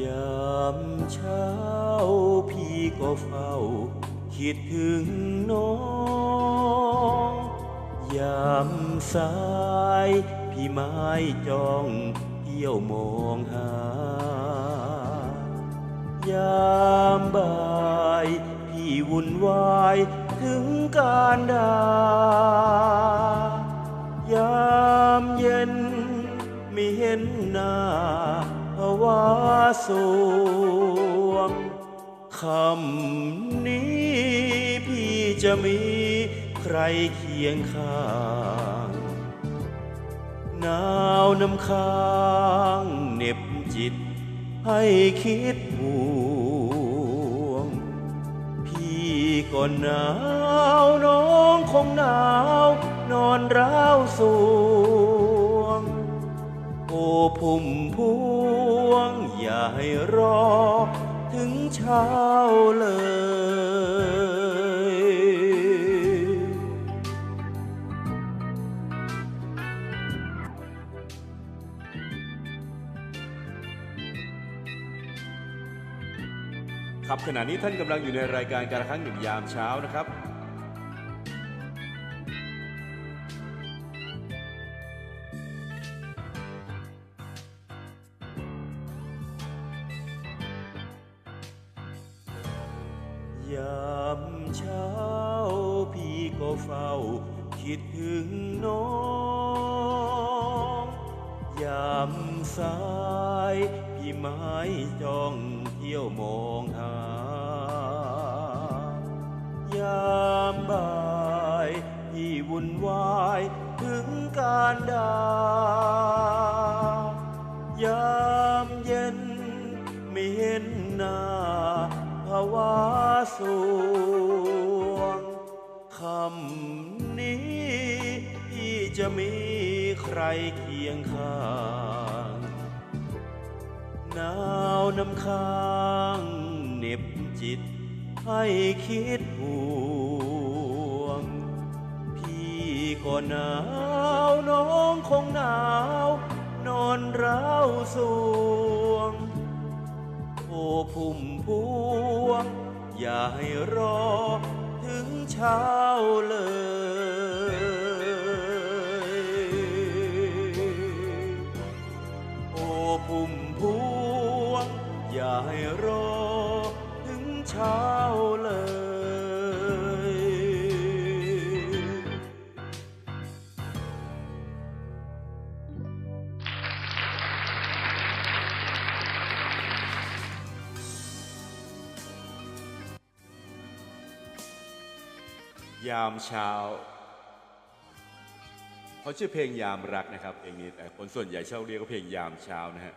ยามเช้าพี่ก็เฝ้า คิดถึงน้อง ยามสายพี่ไม้จ้องเที่ยวมองหา ยามบ่ายพี่วุ่นวายถึงการดายามเย็นไม่เห็นหน้า ภาวะสวงคำนี้พี่จะมีใครเคียงข้างหนาวน้ำค้างเหน็บจิต ให้คิดห่วง พี่ก็หนาวน้องคงหนาว นอนร้าวสวง พุ่มพวง อย่าให้รอ ถึงเช้าเลย ครับขณะนี้ท่านกำลังอยู่ในรายการการครั้งหนึ่งยามเช้านะครับ ยามเช้าพี่ก็เฝ้า คิดถึงน้อง ยามสายพี่ไม้จ้องเที่ยวมองหา ยามบ่ายพี่วุ่นวายถึงการดายามเย็นไม่เห็นหน้าำนี้ที่จะมีใครเคียงข้างหนาวน้ำค้างเหน็บจิตให้คิดห่วง พี่ก็หนาวน้องคงหนาว นอนร้าวสวง โอ้พุ่มพวง อย่าให้รอ ช้าเลยโอ้พุ่มพวง อย่าให้รอถึงเช้าเลย ยามเช้าเขาชื่อเพลงยามรักนะครับเพลงนี้แต่คนส่วนใหญ่ชอบเรียกว่าเพลงยามเช้านะฮะ